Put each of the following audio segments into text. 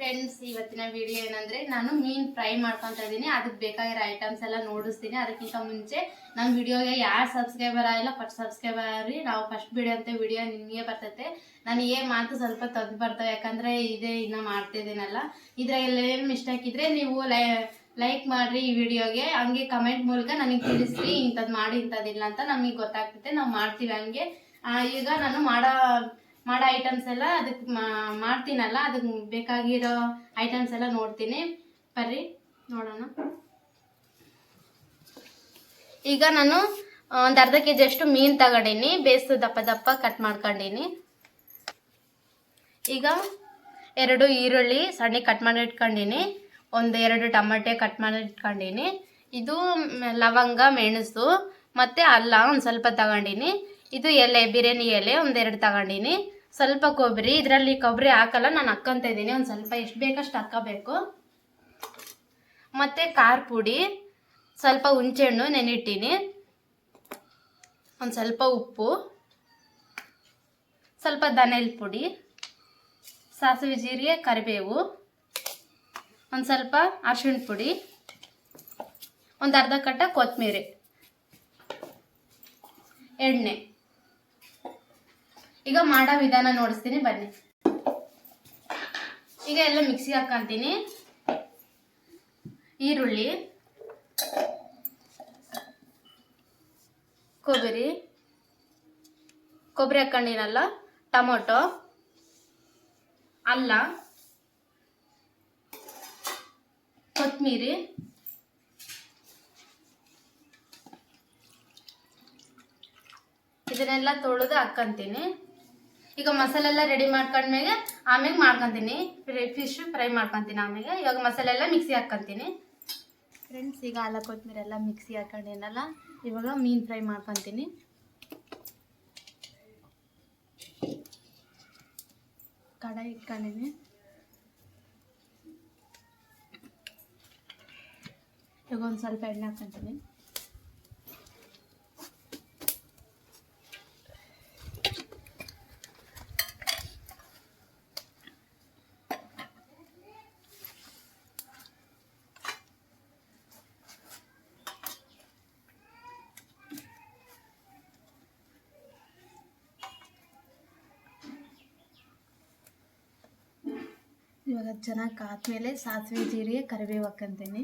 Friends ಇವತ್ತಿನ video ಏನಂದ್ರೆ ನಾನು ಮೀನ್ ಫ್ರೈ ಮಾಡ್ಕೊಂತ ಇದ್ದೀನಿ. ಅದಕ್ಕೆ ಬೇಕಾಗಿರೋ ಐಟಮ್ಸ್ ಎಲ್ಲ ನೋಡಿಸ್ತೀನಿ. ಅದಕ್ಕಿಂತ ಮುಂಚೆ ನಮ್ಮ ವಿಡಿಯೋಗೆ ಯಾರು ಸಬ್ಸ್ಕ್ರೈಬರ್ ಆಗಿಲ್ಲ ಫಸ್ಟ್ ಸಬ್ಸ್ಕ್ರೈಬರ್ ಆಗ್ರಿ. ನಾವು ಫಸ್ಟ್ ವಿಡಿಯೋ ಅಂತ ವಿಡಿಯೋ ನಿಮಗೆ ಬರ್ತೈತೆ. ನಾನು ಏನ್ ಮಾತು ಸ್ವಲ್ಪ ತೆಗ್ದು ಬರ್ತವೆ. ಯಾಕಂದ್ರೆ ಇದೇ ಇನ್ನ ಮಾಡ್ತಿದ್ದೀನಲ್ಲ ಇದರಲ್ಲಿ ಏನು ಮಿಸ್ಟೇಕ್ ಇದ್ರೆ ನೀವು ಲೈಕ್ ಮಾಡ್ರಿ ಈ ವಿಡಿಯೋಗೆ ಹಂಗೆ ಕಮೆಂಟ್ ಮೂಲಕ ನನಗೆ ತಿಳಿಸ್ರಿ. ಇಂಥದ್ದು ಮಾಡಿ ಇಂಥದ್ದಿಲ್ಲ ಅಂತ ನಮಗೆ ಗೊತ್ತಾಗ್ತೈತೆ. ನಾವು ಮಾಡ್ತೀವಿ ಹಂಗೆ. ಈಗ ನಾನು ಮಾಡೋ ಮಾಡೋ ಐಟಮ್ಸ್ ಎಲ್ಲ ಅದಕ್ಕೆ ಮಾಡ್ತೀನಲ್ಲ ಅದಕ್ಕೆ ಬೇಕಾಗಿರೋ ಐಟಮ್ಸ್ ಎಲ್ಲ ನೋಡ್ತೀನಿ. ಬರ್ರಿ, ನೋಡೋಣ. ಈಗ ನಾನು ಒಂದು ಅರ್ಧ ಕೆ ಜಿ ಅಷ್ಟು ಮೀನು ತಗೊಂಡೀನಿ. ಬೇಯಿಸು ದಪ್ಪ ದಪ್ಪ ಕಟ್ ಮಾಡ್ಕೊಂಡೀನಿ. ಈಗ ಎರಡು ಈರುಳ್ಳಿ ಸಣ್ಣ ಕಟ್ ಮಾಡಿ ಇಟ್ಕೊಂಡೀನಿ. ಒಂದು ಎರಡು ಟಮಾಟೆ ಕಟ್ ಮಾಡಿ ಇಟ್ಕೊಂಡಿನಿ. ಇದು ಲವಂಗ, ಮೆಣಸು, ಮತ್ತು ಅಲ್ಲ ಒಂದು ಸ್ವಲ್ಪ ತಗೊಂಡೀನಿ. ಇದು ಎಲೆ, ಬಿರಿಯಾನಿ ಎಲೆ ಒಂದೆರಡು ತಗೊಂಡೀನಿ. ಸ್ವಲ್ಪ ಕೊಬ್ಬರಿ, ಇದರಲ್ಲಿ ಕೊಬ್ಬರಿ ಹಾಕಲ್ಲ, ನಾನು ಹಾಕ್ಕೊಂತ ಇದ್ದೀನಿ. ಒಂದು ಸ್ವಲ್ಪ ಎಷ್ಟು ಬೇಕಷ್ಟು ಹಾಕಬೇಕು. ಮತ್ತು ಖಾರ ಪುಡಿ, ಸ್ವಲ್ಪ ಹುಂಚೆಹಣ್ಣು ನೆನಿಟ್ಟೀನಿ ಒಂದು ಸ್ವಲ್ಪ ಉಪ್ಪು, ಸ್ವಲ್ಪ ದನೇಲ್ ಪುಡಿ, ಸಾಸಿವೆ ಜೀರಿಗೆ, ಕರಿಬೇವು, ಒಂದು ಸ್ವಲ್ಪ ಅರ್ಶಿಣ ಪುಡಿ, ಒಂದು ಅರ್ಧ ಕಟ್ಟ ಕೊತ್ತಂಬರಿ ಎಣ್ಣೆ. ಈಗ ಮಾಡೋ ವಿಧಾನ ನೋಡಿಸ್ತೀನಿ, ಬನ್ನಿ. ಈಗ ಎಲ್ಲ ಮಿಕ್ಸಿಗೆ ಹಾಕೊಂತೀನಿ. ಈರುಳ್ಳಿ, ಕೊಬ್ಬರಿ ಕೊಬ್ಬರಿ ಹಾಕೊಂಡಿನಲ್ಲ, ಟೊಮೊಟೊ, ಅಲ್ಲ, ಕೊತ್ತಂಬರಿ, ಇದನ್ನೆಲ್ಲ ತೊಳೆದು ಹಾಕ್ಕಂತೀನಿ ಈಗ ಮಸಾಲೆ ಎಲ್ಲ ರೆಡಿ ಮಾಡ್ಕೊಂಡ್ಮೇಲೆ ಆಮೇಲೆ ಮಾಡ್ಕೊತೀನಿ. ಫಿಶ್ ಫ್ರೈ ಮಾಡ್ಕೊತೀನಿ ಆಮೇಲೆ. ಇವಾಗ ಮಸಾಲೆ ಎಲ್ಲ ಮಿಕ್ಸಿ ಹಾಕೊಂತೀನಿ ಫ್ರೆಂಡ್ಸ್ ಈಗ ಅಲ್ಲ ಕೊತ್ತಂಬರಿ ಎಲ್ಲ ಮಿಕ್ಸಿ ಹಾಕೊಂಡೇನಲ್ಲ. ಇವಾಗ ಮೀನು ಫ್ರೈ ಮಾಡ್ಕೊತೀನಿ. ಕಡಾಯಿ ಇಟ್ಕೊಂಡಿನಿ. ಇವಾಗ ಒಂದು ಸ್ವಲ್ಪ ಎಣ್ಣೆ ಹಾಕ್ಕೊಂತೀನಿ. ಇವಾಗ ಚೆನ್ನಾಗಿ ಕಾದ್ಮೇಲೆ ಸಾಸಿವೆ ಜೀರಿಗೆ ಕರಿಬೇವು ಹಾಕ್ಕಂತೀನಿ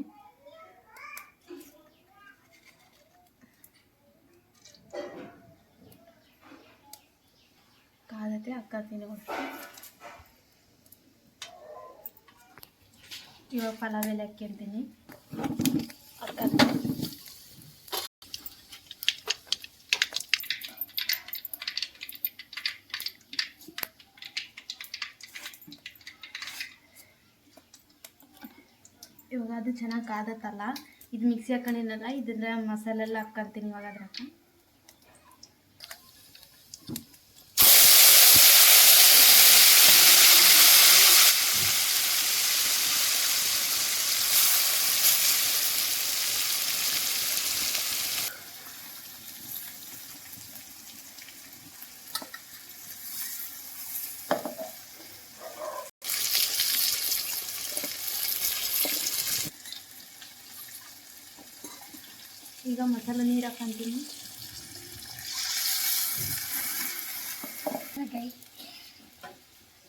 ಕಾದತೆ ಹಾಕ್ಕಂತೀನಿ ಒಟ್ಟು ಇವಾಗ ಪಲಾವ್ ಎಲೆ ಹಾಕ್ಯಂತೀನಿ ಹಾಕ್ಕಂತೀನಿ ಇವಾಗ ಅದು ಚೆನ್ನಾಗಿ ಕಾದತ್ತಲ್ಲ? ಇದು ಮಿಕ್ಸಿ ಹಾಕೊಂಡಿನಲ್ಲ? ಇದ್ರ ಮಸಾಲೆ ಎಲ್ಲ ಹಾಕ್ಕಂತೀನಿ ಇವಾಗ ಅದ್ರಾಗ. ಈಗ ಮಸಾಲೆ ನೀರು ಹಾಕ್ಕಂತೀನಿ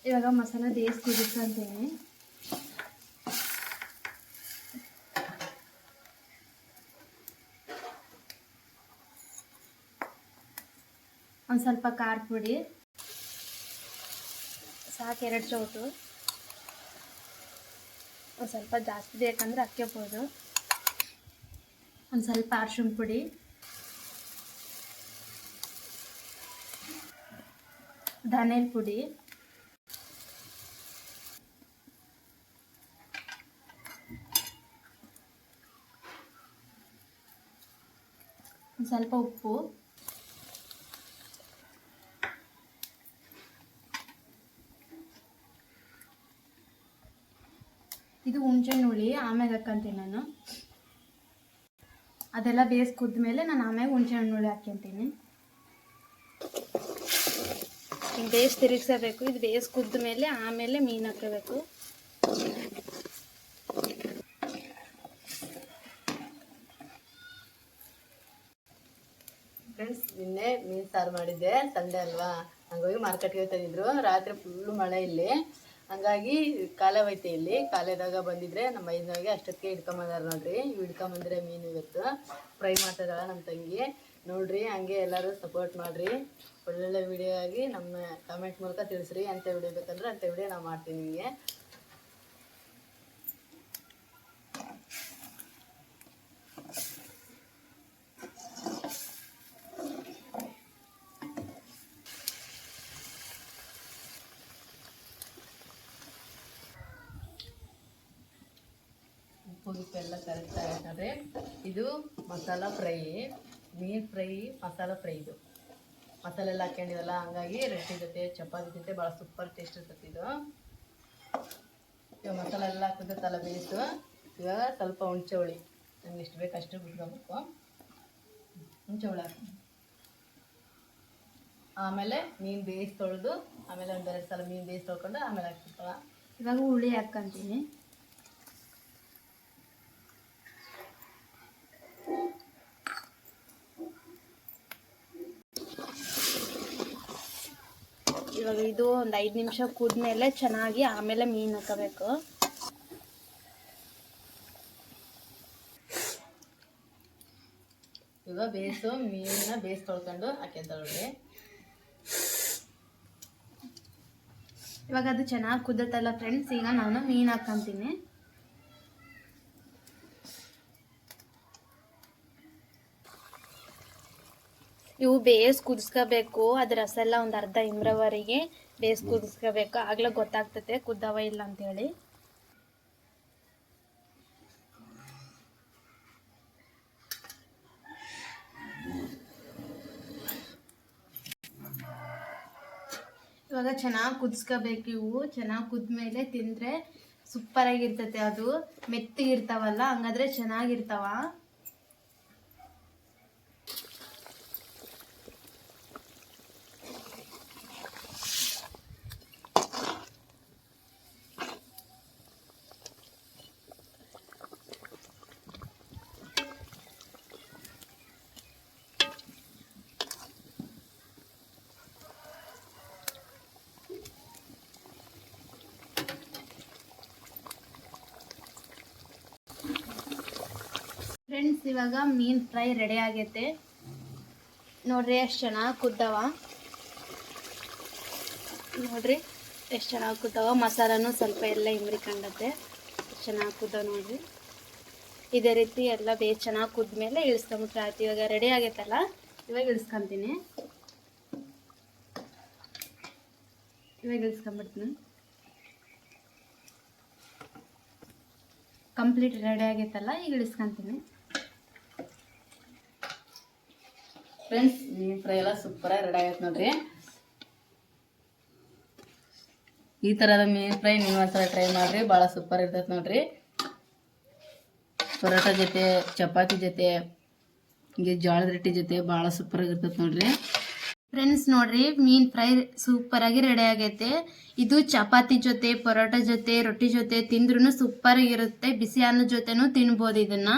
ಇವಾಗ ಮಸಾಲೆ ಬೇಸ್ ಕುದಿಸ್ಕೊಂತೀನಿ ಒಂದು ಸ್ವಲ್ಪ ಖಾರ ಪುಡಿ. ಸಾಕು ಎರಡು ಚೌಟು. ಒಂದು ಸ್ವಲ್ಪ ಜಾಸ್ತಿ ಬೇಕಂದ್ರೆ ಹಾಕ್ಕೋಬೋದು ಒಂದು ಸ್ವಲ್ಪ ಅರ್ಶಿಣ ಪುಡಿ. ಧನಿಯಲ್ ಪುಡಿ. ಒಂದು ಸ್ವಲ್ಪ ಉಪ್ಪು. ಇದು ಹುಣ್ಸೆಹಣ್ಣು ಹುಳಿ ಆಮೇಲೆ ಹಾಕ್ಕಂತೀನಿ ನಾನು. ಅದೆಲ್ಲ ಬೇಸ್ ಕುದ್ಮೇಲೆ ನಾನು ಆಮೇಲೆ ಹುಣಸೆ ಹಣ್ಣು ಹುಳಿ ಹಾಕ್ಯಂತೀನಿ. ಹಿಂಗೆ ಬೇಸ್ ತಿರುಗಿಸಬೇಕು. ಇದು ಬೇಸ್ ಕುದ್ದ ಮೇಲೆ ಆಮೇಲೆ ಮೀನು ಹಾಕಬೇಕು. ಫ್ರೆಂಡ್ಸ್ ನಿನ್ನೆ ಮೀನು ಸಾರು ಮಾಡಿದ್ದೆ. ಸಂಡೆ ಅಲ್ವಾ? ಹಂಗೋಗಿ ಮಾರ್ಕೆಟ್ಗೆ ತಂದಿದ್ರು ರಾತ್ರಿ ಫುಲ್ಲು ಮಳೆ ಇಲ್ಲಿ. ಹಂಗಾಗಿ ಕಾಲವೈತೆ ಇಲ್ಲಿ ಕಾಲೇದಾಗ ಬಂದಿದ್ರೆ ನಮ್ಮ ಐದನವ್ರಿಗೆ ಅಷ್ಟಕ್ಕೆ ಹಿಡ್ಕೊಂಬಂದಾರ ನೋಡ್ರಿ. ಇವ್ ಹಿಡ್ಕೊಂಬಂದ್ರೆ ಮೀನು ಇವತ್ತು. ಫ್ರೈ ಮಾಡ್ತಿದ್ದಾಳ ನಮ್ಮ ತಂಗಿ. ನೋಡ್ರಿ, ಹಂಗೆ ಎಲ್ಲರೂ ಸಪೋರ್ಟ್ ಮಾಡ್ರಿ. ಒಳ್ಳೊಳ್ಳೆ ವಿಡಿಯೋ ಆಗಿ ನಮ್ಮ ಕಮೆಂಟ್ ಮೂಲಕ ತಿಳಿಸ್ರಿ. ಅಂತ ವಿಡಿಯೋ ಬೇಕಂದ್ರೆ ಅಂತ ವಿಡಿಯೋ ನಾವು ಮಾಡ್ತೀನಿ ನಿಮಗೆ. ಉಪ್ಪು ಗಿಪ್ಪು ಎಲ್ಲ ಕರೆಕ್ಟ್ ನೋಡ್ರಿ ಇದು ಮಸಾಲ ಫ್ರೈ ಮೀನು ಫ್ರೈ, ಮಸಾಲ ಫ್ರೈ ಇದು. ಮಸಾಲೆ ಎಲ್ಲ ಹಾಕೊಂಡಿವಲ್ಲ ಹಂಗಾಗಿ ರೊಟ್ಟಿ ಜೊತೆ, ಚಪಾತಿ ಜೊತೆ ಭಾಳ ಸೂಪರ್ ಟೇಸ್ಟ್ ಇರ್ತೈತಿ ಇದು. ಇವಾಗ ಮಸಾಲೆ ಎಲ್ಲ ಕುದಿತಲ್ಲ ಬೇಯಿಸು ಇವಾಗ ಸ್ವಲ್ಪ ಹುಣಸೆ ಹುಳಿ. ನಮ್ಗೆ ಎಷ್ಟು ಬೇಕು ಅಷ್ಟು ಬಿಟ್ಕೋಬೇಕು. ಹುಣಸೆ ಹುಳಿ ಹಾಕಿ. ಆಮೇಲೆ ಮೀನು ಬೇಯಿಸಿ ತೊಳೆದು, ಆಮೇಲೆ ಒಂದು ಎರಡು ಸಲ ಮೀನು ಬೇಯಿಸಿ ತೊಳ್ಕೊಂಡು ಆಮೇಲೆ ಹಾಕ್ಬಿಡ್ತಾವ. ಇವಾಗ ಹುಳಿ ಹಾಕ್ಕಂತೀನಿ ಇವಾಗ ಇದು ಒಂದು ಐದು ನಿಮಿಷ ಕುದ್ಮೇಲೆ ಚೆನ್ನಾಗಿ ಆಮೇಲೆ ಮೀನು ಹಾಕಬೇಕು. ಇವಾಗ ಬೇಯಿಸು ಮೀನನ್ನ ಬೇಯಿಸಿ ತೊಳ್ಕೊಂಡು ಹಾಕ್ಯಂತಳ್ರಿ ಇವಾಗ ಅದು ಚೆನ್ನಾಗಿ ಕುದತ್ತಲ್ಲ ಫ್ರೆಂಡ್ಸ್ ಈಗ ನಾನು ಮೀನು ಹಾಕ್ಕಂತೀನಿ ಇವು ಬೇಸ್ ಕುದಿಸ್ಕೋಬೇಕು. ಅದ್ರ ರಸ ಎಲ್ಲ ಒಂದು ಅರ್ಧ ಇಂಬ್ರವರೆಗೆ ಬೇಸ್ ಕುದಿಸ್ಕೋಬೇಕು. ಆಗ್ಲೇ ಗೊತ್ತಾಗ್ತತೆ, ಕುದ್ದವ ಇಲ್ಲ ಅಂತೇಳಿ. ಇವಾಗ ಚೆನ್ನಾಗಿ ಕುದಿಸ್ಕೋಬೇಕು ಇವು. ಚೆನ್ನಾಗಿ ಕುದ್ಮೇಲೆ ತಿಂದರೆ ಸೂಪರಾಗಿರ್ತತೆ ಅದು. ಮೆತ್ತಿಗಿರ್ತಾವಲ್ಲ, ಹಂಗಾದ್ರೆ ಚೆನ್ನಾಗಿರ್ತಾವ. ಫ್ರೆಂಡ್ಸ್ ಇವಾಗ ಮೀನು ಫ್ರೈ ರೆಡಿ ಆಗೈತೆ. ನೋಡ್ರಿ ಎಷ್ಟು ಚೆನ್ನಾಗಿ ಕುದ್ದವ. ನೋಡ್ರಿ ಎಷ್ಟು ಚೆನ್ನಾಗಿ ಕುದ್ದವ. ಮಸಾಲನೂ ಸ್ವಲ್ಪ ಎಲ್ಲ ಇಮ್ರಿ ಕಂಡತ್ತೆ. ಚೆನ್ನಾಗಿ ಕುದ್ದ ನೋಡ್ರಿ. ಇದೇ ರೀತಿ ಎಲ್ಲ ಬೇ ಚೆನ್ನಾಗಿ ಕುದ್ಮೇಲೆ ಇಳಿಸ್ಕೊಂಬಿಟ್ರೆ ಆಯ್ತು. ಇವಾಗ ರೆಡಿ ಆಗೈತಲ್ಲ? ಇವಾಗ ಇಳಿಸ್ಕೊತೀನಿ. ಇವಾಗ ಇಳಿಸ್ಕೊಂಬಿಡ್ತೀನಿ. Complete ready ಆಗೈತಲ್ಲ? ಈಗ ಇಳಿಸ್ಕೊಂತೀನಿ. ಫ್ರೆಂಡ್ಸ್ ಮೀನ್ ಫ್ರೈ ಎಲ್ಲ ಸೂಪರಾಗಿ ರೆಡಿ ಆಗೈತೆ ನೋಡ್ರಿ. ಈ ಥರದ ಮೀನು ಫ್ರೈ ನೀವು ಒಂದ್ಸಲ ಟ್ರೈ ಮಾಡಿರಿ, ಭಾಳ ಸೂಪರ್ ಇರ್ತೈತೆ ನೋಡ್ರಿ. ಪರೋಟ ಜೊತೆ, ಚಪಾತಿ ಜೊತೆ, ಹಿಂಗೆ ಜೋಳದ ರೊಟ್ಟಿ ಜೊತೆ ಭಾಳ ಸೂಪರಾಗಿ ಇರ್ತೈತೆ ನೋಡ್ರಿ. ಫ್ರೆಂಡ್ಸ್ ನೋಡ್ರಿ ಮೀನ್ ಫ್ರೈ ಸೂಪರ್ ಆಗಿ ರೆಡಿ ಆಗೈತೆ. ಇದು ಚಪಾತಿ ಜೊತೆ, ಪರೋಟ ಜೊತೆ, ರೊಟ್ಟಿ ಜೊತೆ ತಿಂದ್ರೂ ಸೂಪರ್ ಆಗಿರುತ್ತೆ. ಬಿಸಿ ಅನ್ನ ಜೊತೆನೂ ತಿನ್ಬೋದು ಇದನ್ನ.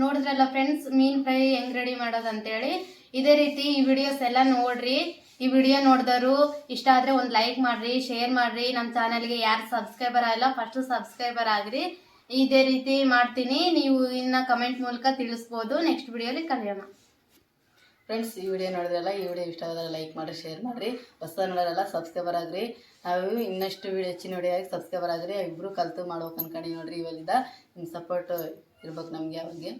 ನೋಡಿದ್ರಲ್ಲ ಫ್ರೆಂಡ್ಸ್ ಮೀನ್ ಫ್ರೈ ಹೆಂಗೆ ರೆಡಿ ಮಾಡೋದು ಅಂತೇಳಿ? ಇದೇ ರೀತಿ ಈ ವಿಡಿಯೋಸ್ ಎಲ್ಲ ನೋಡ್ರಿ. ಈ ವಿಡಿಯೋ ನೋಡಿದವರು ಇಷ್ಟ ಆದ್ರೆ ಒಂದು ಲೈಕ್ ಮಾಡ್ರಿ ಶೇರ್ ಮಾಡ್ರಿ. ನಮ್ಮ ಚಾನಲ್ಗೆ ಯಾರು ಸಬ್ಸ್ಕ್ರೈಬರ್ ಆಗಿಲ್ಲ ಫಸ್ಟ್ ಸಬ್ಸ್ಕ್ರೈಬರ್ ಆಗಿರಿ. ಇದೇ ರೀತಿ ಮಾಡ್ತೀನಿ. ನೀವು ಇನ್ನ ಕಮೆಂಟ್ ಮೂಲಕ ತಿಳಿಸ್ಬೋದು. ನೆಕ್ಸ್ಟ್ ವಿಡಿಯೋಲಿ ಕಲಿಯೋಣ. ಫ್ರೆಂಡ್ಸ್ ಈ ವಿಡಿಯೋ ನೋಡಿದ್ರಲ್ಲ, ಈ ವಿಡಿಯೋ ಇಷ್ಟ ಆದ್ರೆ ಲೈಕ್ ಮಾಡಿರಿ ಶೇರ್ ಮಾಡಿರಿ. ಹೊಸ ನೋಡೋರೆಲ್ಲ ಸಬ್ಸ್ಕ್ರೈಬರ್ ಆಗಿರಿ. ನಾವು ಇನ್ನಷ್ಟು ವಿಡಿಯೋ ಹೆಚ್ಚಿನ ವಿಡಿಯೋ ಆಗಿ ಸಬ್ಸ್ಕ್ರೈಬರ್ ಆಗಿರಿ. ಇಬ್ಬರು ಕಲ್ತು ಮಾಡ್ಬೇಕು ಅನ್ಕೊಂಡು ನೋಡ್ರಿ ಇವಲ್ಲಿಂದ ನಿಮ್ಮ ಸಪೋರ್ಟ್ ಇರ್ಬೇಕು ನಮಗೆ ಅವಾಗೆ